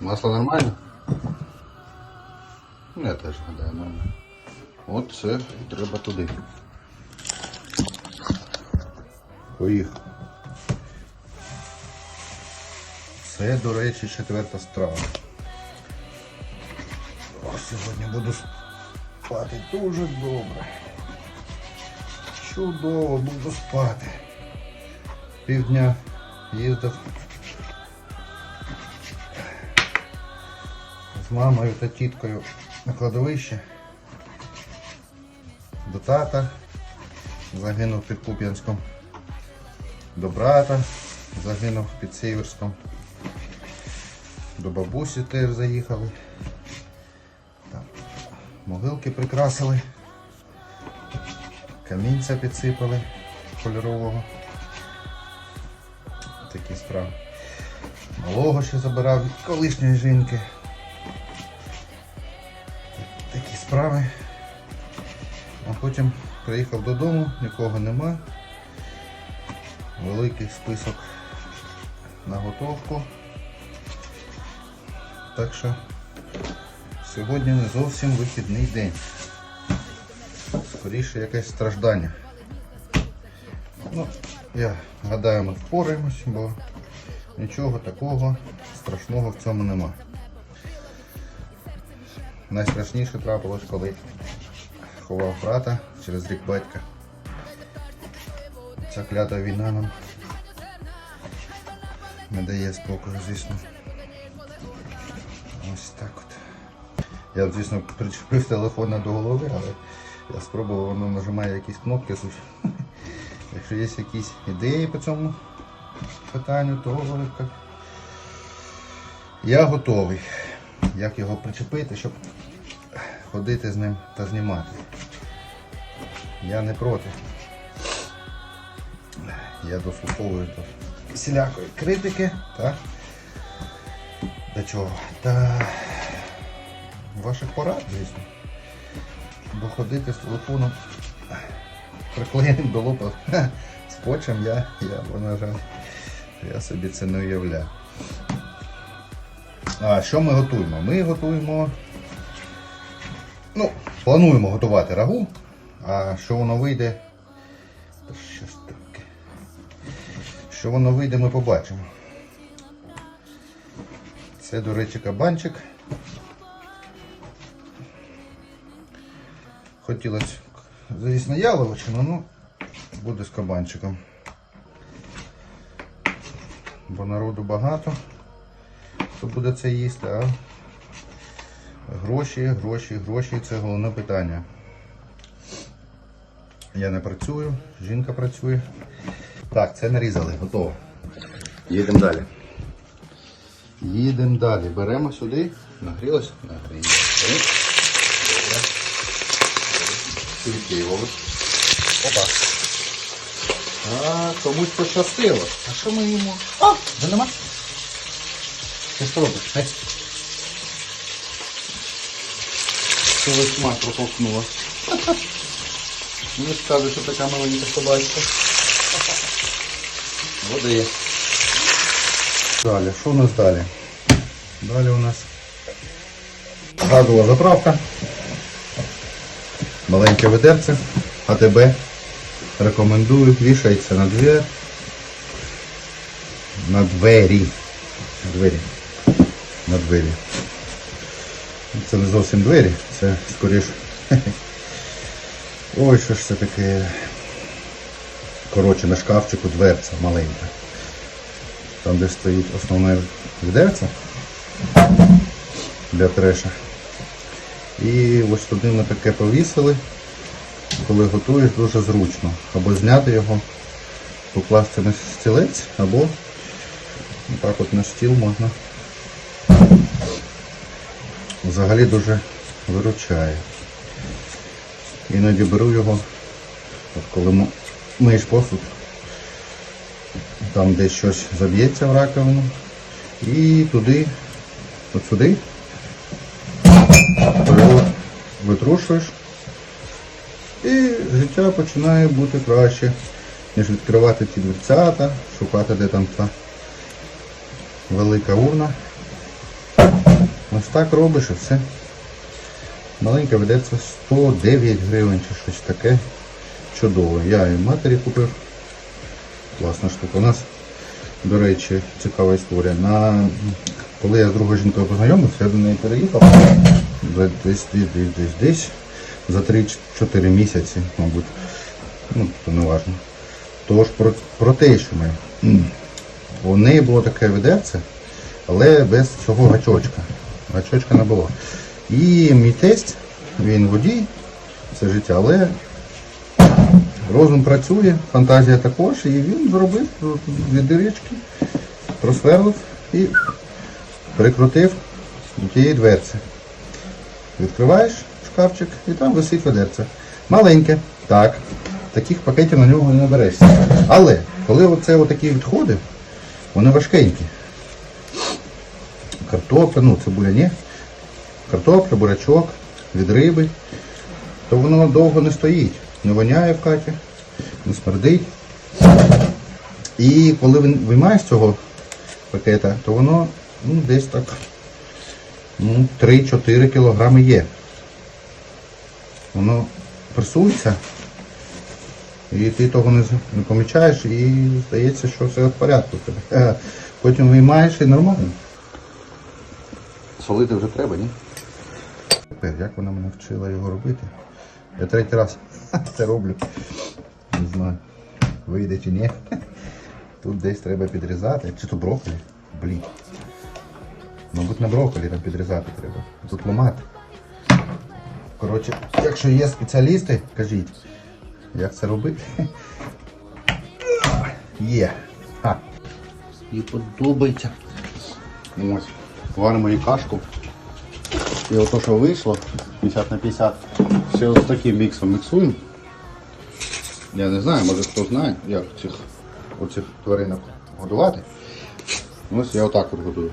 Масло нормально? Ну, Я теж гадаю, нормально. От це треба туди. Поїхав. Це, до речі, четверта страва. О, сьогодні буду спати дуже добре. Чудово буду спати. Півдня їздив мамою та тіткою на кладовище. До тата. Загинув під Куп'янськом. До брата. Загинув під Сіверськом. До бабусі теж заїхали. Там могилки прикрасили. Камінця підсипали кольорового. Такі справи. Малого ще забирав від колишньої жінки. Справи. А потім приїхав додому, нікого нема. Великий список на готовку. Так що сьогодні не зовсім вихідний день. Скоріше якесь страждання. Ну, я гадаю, ми впораємось, бо нічого такого страшного в цьому нема. Найстрашніше трапилось, коли ховав брата через рік батька. Ця клята війна нам не дає спокою, звісно. Ось так от. Я, звісно, причепив телефон до голови, але я спробував, воно нажимає якісь кнопки. слухай. Якщо є якісь ідеї по цьому питанню, то я готовий. Як його причепити, щоб ходити з ним та знімати. Я не проти. Я дослуховую до всілякої критики, так? До чого? Та ваших порад, звісно. Бо ходити з телефоном приклеєним до лопа скотчем я, я, бо, на жаль, я собі це не уявляю. А що ми готуємо? Ми готуємо. Ну, плануємо готувати рагу, а що воно вийде. Щось таке. Що воно вийде, ми побачимо. Це, до речі, кабанчик. Хотілося, звісно, яловичину, ну буде з кабанчиком. Бо народу багато, хто буде це їсти, а гроші, гроші, гроші це головне питання. Я не працюю, жінка працює. Так, це нарізали, готово. Їдемо далі. Їдемо далі. Беремо сюди. Добре. Тільки його. Опа. А, комусь пощастило. А що ми їмо? А, вже нема? Ти що робиш? Цілий смак проковтнула. Не скажу, що така маленька собачка. Води. Далі, що у нас далі? Далі у нас газова заправка. Маленьке ведерце. АТБ. Рекомендую. Вішається на двері. На двері. На двері. На двері. Це не зовсім двері, це скоріш. Ой, що ж це таке. Коротше, на шкафчику дверця маленька. Там, де стоїть основне відерце для треша. І ось туди ми таке повісили. Коли готуєш, дуже зручно. Або зняти його, покласти на стілець, або так от на стіл можна. Взагалі дуже виручає. Іноді беру його, от коли миєш посуд, там десь щось заб'ється в раковину, і туди, от сюди, витрушуєш, і життя починає бути краще, ніж відкривати ці дверцята, шукати, де там та велика урна. Ось так робиш і все. Маленьке ведеться 109 гривень чи щось таке. Чудово. Я і матері купив. Класна штука. У нас, до речі, цікава історія. На... Коли я з другою жінкою познайомився, я до неї переїхав. Десь, десь, десь, десь, за 3-4 місяці, мабуть. Ну, то не важно. Тож про, про те, що ми. У неї було таке ведерце, але без цього гачочка. Гачочка не було. І мій тесть, він водій, все життя, але розум працює, фантазія також, і він зробив від диречки, просверлив і прикрутив до тієї дверці. Відкриваєш шкафчик і там висить ведерце. Маленьке, так. Таких пакетів на нього не наберешся. Але коли оце отакі відходи, вони важкенькі. Картопля, ну цибуля ні. Картопля, бурячок, від риби, то воно довго не стоїть. Не воняє в хаті, не смердить. І коли ви- виймаєш цього пакета, то воно ну, десь так ну, 3-4 кілограми є. Воно пресується, і ти того не, помічаєш, і здається, що все в порядку Потім виймаєш і нормально. Солити вже треба, ні? Тепер, як вона мене вчила його робити? Я третій раз це роблю. Не знаю, вийде чи ні. Тут десь треба підрізати. Чи то брокколі? Блін. Мабуть, на брокколі там підрізати треба. Тут ламати. Коротше, якщо є спеціалісти, кажіть, як це робити. Є. А. І подобається. Ось. Варимо її кашку. І ото, що вийшло, 50 на 50, все з таким міксом міксуємо. Я не знаю, може хто знає, як цих, оцих тваринок годувати. Ось я отак от годую.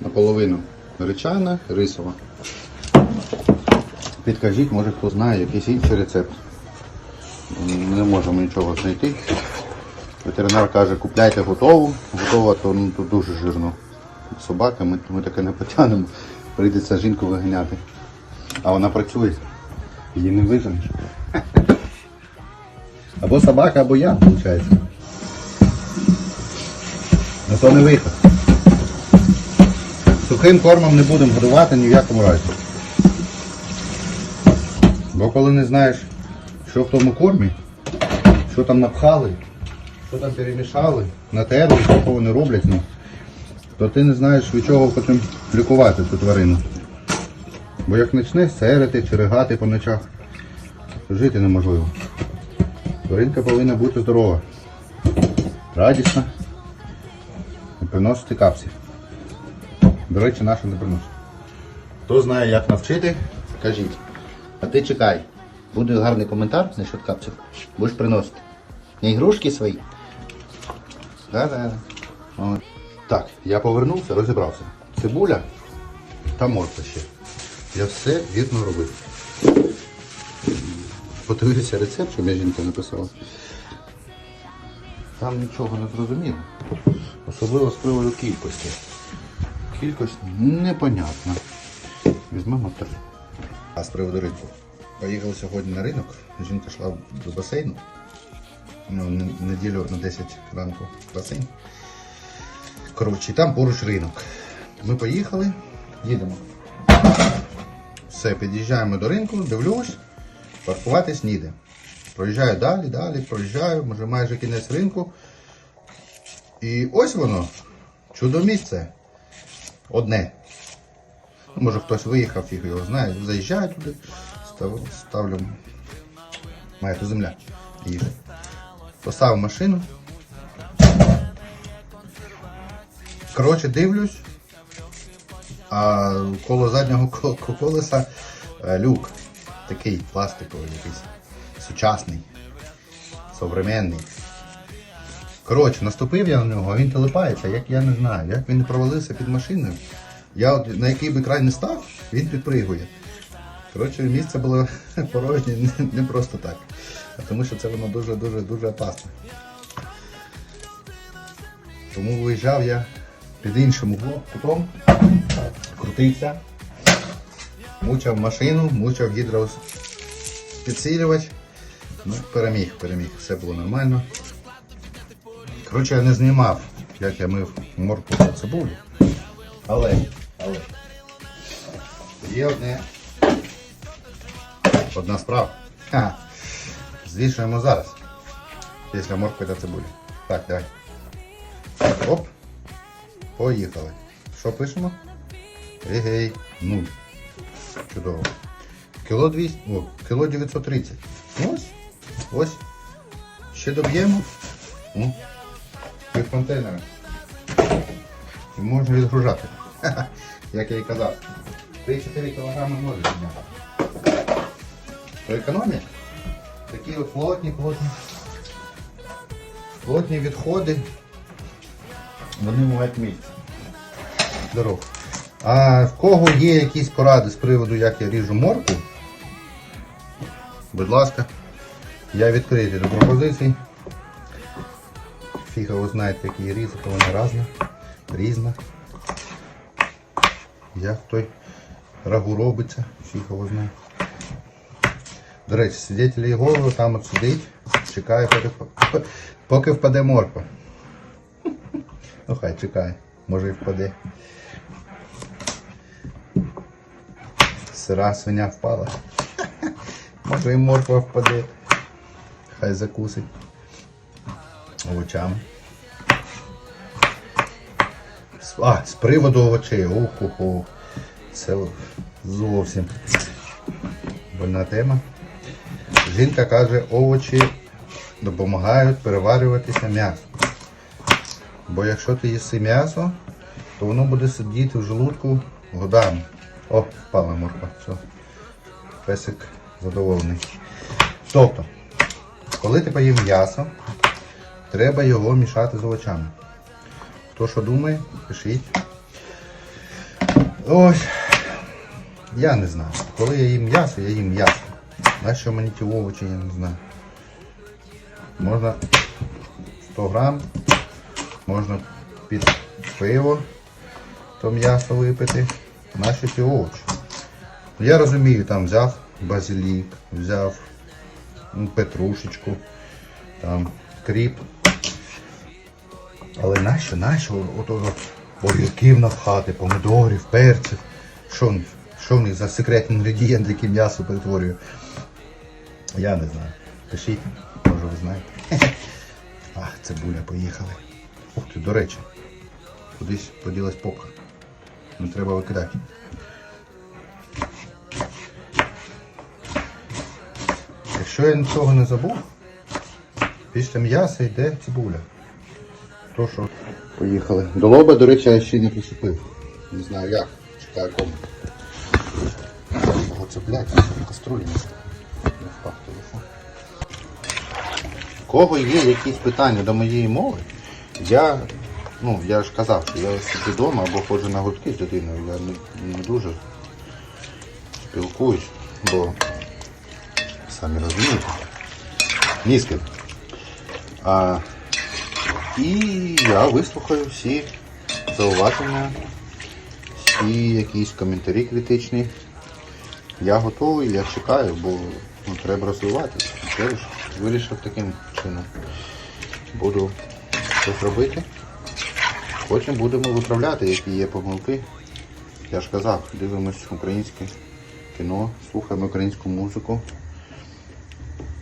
Наполовину гречана, рисова. Підкажіть, може хто знає якийсь інший рецепт. Не можемо нічого знайти. Ветеринар каже, купляйте готову. Готова, то, ну, то дуже жирно. Собака, ми, ми таке не потягнемо. Прийдеться жінку виганяти. А вона працює. Її не виженеш. Або собака, або я, виходить. На то не виход. Сухим кормом не будемо годувати ні в якому разі. Бо коли не знаєш, що в тому кормі, що там напхали, що там перемішали, натерли, що вони роблять, ну, то ти не знаєш від чого потім лікувати цю тварину. Бо як почнеш серити чи ригати по ночах, то жити неможливо. Тваринка повинна бути здорова, радісна і приносити капці. До речі, наша не приносить. Хто знає, як навчити, кажіть. А ти чекай. Буде гарний коментар насчет капців. Будеш приносити. Не ігрушки свої. Да-да. Так, я повернувся, розібрався. Цибуля та морква ще. Я все вірно робив. Подивився рецепт, що моя жінка написала. Там нічого не зрозуміло. Особливо з приводу кількості. Кількість непонятна. Візьмемо три. А з приводу ринку. Поїхали сьогодні на ринок. Жінка йшла до басейну. Ну, неділю на 10 ранку басейн. Коротше, там поруч ринок. Ми поїхали, їдемо. Все, під'їжджаємо до ринку, дивлюсь, паркуватись ніде. Проїжджаю далі, далі, проїжджаю, може майже кінець ринку. І ось воно, чудо місце. Одне. Ну, Може хтось виїхав, фіг його знає. Заїжджаю туди, став, ставлю. То земля. Їжу. Поставив машину. Коротше, дивлюсь. А коло заднього ко- ко- колеса е, люк. Такий пластиковий якийсь. Сучасний. Современний. Коротше, наступив я на нього, а він телепається, як я не знаю, як він не провалився під машиною. Я от на який би край не став, він підпригує. Коротше, місце було порожнє не, не просто так. А тому що це воно дуже-дуже дуже опасне. Тому виїжджав я під іншим кутом, крутився, мучав машину, мучав гідропідсилювач. Ну, переміг, переміг, все було нормально. Коротше, я не знімав, як я мив морку та цибулю. Але, але є одне. Одна справа. Ха. Звішуємо зараз. Після моркви та цибулі. Так, давай. Оп. Поїхали. Що пишемо? Егей. Нуль. Чудово. Кіло 200. О, кіло 930. Ось. Ось. Ще доб'ємо. Пів контейнера. І можна відгружати. Як я і казав. 3-4 кг може підняти. То економія. Такі от плотні, плотні. Плотні відходи. Вони мають місце. Здорово. А в кого є якісь поради з приводу, як я ріжу морку? Будь ласка, я відкритий до пропозицій. Фіга ви знаєте, які є різати, вона різна. Різна. Як той рагу робиться, фіга ви знає. До речі, свидетелі Єгови там от сидить, чекає, поки, поки впаде морква. Ну хай чекає, може і впаде. Сира свиня впала. Може і морква впаде. Хай закусить. Овочами. А, з приводу овочей. Оху-ху. Це зовсім больна тема. Жінка каже, овочі допомагають переварюватися м'ясо. Бо якщо ти їси м'ясо, то воно буде сидіти в желудку годами. О, впала морква. Все. Песик задоволений. Тобто, коли ти поїв м'ясо, треба його мішати з овочами. Хто що думає, пишіть. Ось. Я не знаю. Коли я їм м'ясо, я їм м'ясо. Нащо мені ті овочі, я не знаю. Можна 100 грам, можна під пиво то м'ясо випити. Нащо ті овочі? Я розумію, там взяв базилік, взяв петрушечку, там кріп. Але нащо, нащо? От, от, от, огірків напхати, помидорів, перців. Що, що в них за секретний інгредієнт, який м'ясо перетворює? Я не знаю. Пишіть, може ви знаєте. Ах, цибуля, поїхали. Ух ти, до речі, кудись поділась попка. Не треба викидати. Якщо я нічого не забув, після м'яса йде цибуля. То що? Поїхали. До лоба, до речі, я ще не причепив. Не знаю як. Чекаю кому. Ого, це блядь, каструлі не впав телефон. У Кого є якісь питання до моєї мови? Я, ну, я ж казав, що я сиджу вдома або ходжу на гуртки з дитиною. Я не, не дуже спілкуюсь, бо самі розумієте. Ні. А, і я вислухаю всі зауваження, всі якісь коментарі критичні. Я готовий, я чекаю, бо ну, треба розвиватися. Вирішив таким чином. Буду щось робити. Потім будемо виправляти, які є помилки. Я ж казав, дивимось українське кіно, слухаємо українську музику,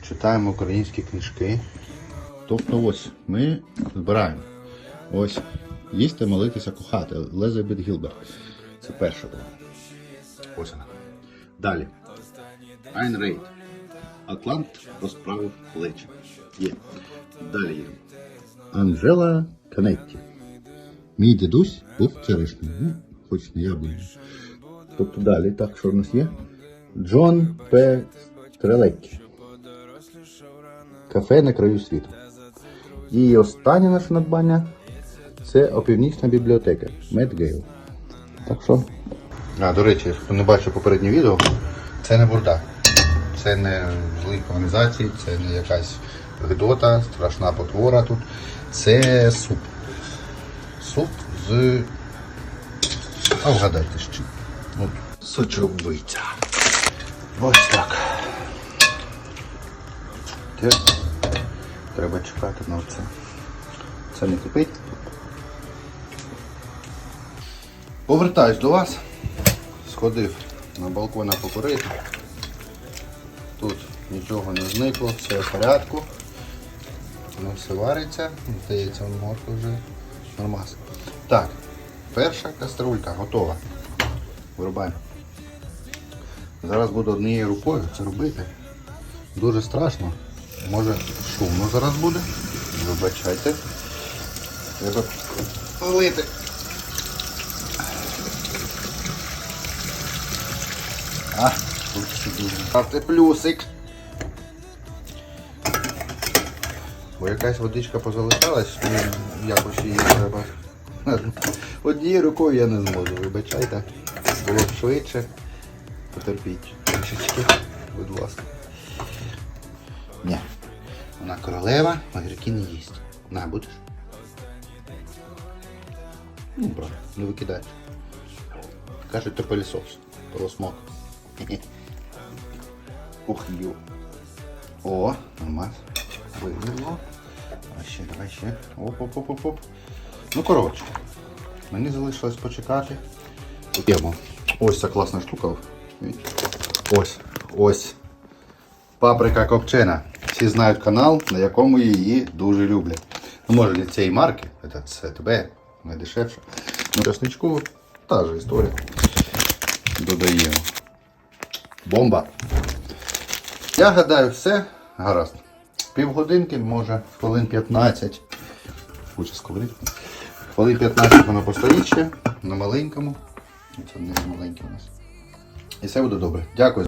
читаємо українські книжки. Тобто ось ми збираємо. Ось їсти, молитися, кохати. Лезебет Гілберт. Це перша була. Ось вона. Далі. Айн Рейд. Атлант розправив плечі. Є. Далі. Анжела Канетті. Мій дідусь був черешнею. Ну, хоч не яблуню. Тобто далі, так, що в нас є? Джон П. Стрелецький. Кафе на краю світу. І останнє наше надбання це опівнічна бібліотека Медгейл. Так що? А, до речі, хто не бачив попереднє відео, це не бурда. Це не злі каналізації, це не якась гидота, страшна потвора тут. Це суп. З. А вгадайте з чим? От, сочовиця. Ось так. Те- Треба чекати на це. Це не кипить. Повертаюсь до вас. Сходив на балкон покурити. Тут нічого не зникло, все в порядку. Воно все вариться. Здається, морква вже нормас. Так, перша каструлька готова. Вирубаємо. Зараз буду однією рукою це робити. Дуже страшно. Може шумно зараз буде. Вибачайте. Треба лити. А, тут сидить. Ставте плюсик. Бо якась водичка позалишалась, якось її треба. Однією рукою я не зможу, вибачайте. Було б швидше. Потерпіть трішечки, будь ласка. Ні. Вона королева, огірки не їсть. На, будеш? Ну, брат, не викидай. Кажуть, то пилісос. Просмок. Ух, ю. О, нормас. Виверло. А ще, давай ще. Оп-оп-оп-оп. Ну, коротше. Мені залишилось почекати. П'ємо. Ось ця класна штука. Ось, ось. Паприка копчена. Всі знають канал, на якому її дуже люблять. Ну, може від цієї марки, це тебе, найдешевше. Ну, часничку та ж історія. Додаємо. Бомба. Я гадаю, все гаразд. Півгодинки, може, хвилин 15. Лучше сковорідку. Хвилин 15 воно постоїть ще на маленькому. Це не маленьке у нас. І все буде добре. Дякую.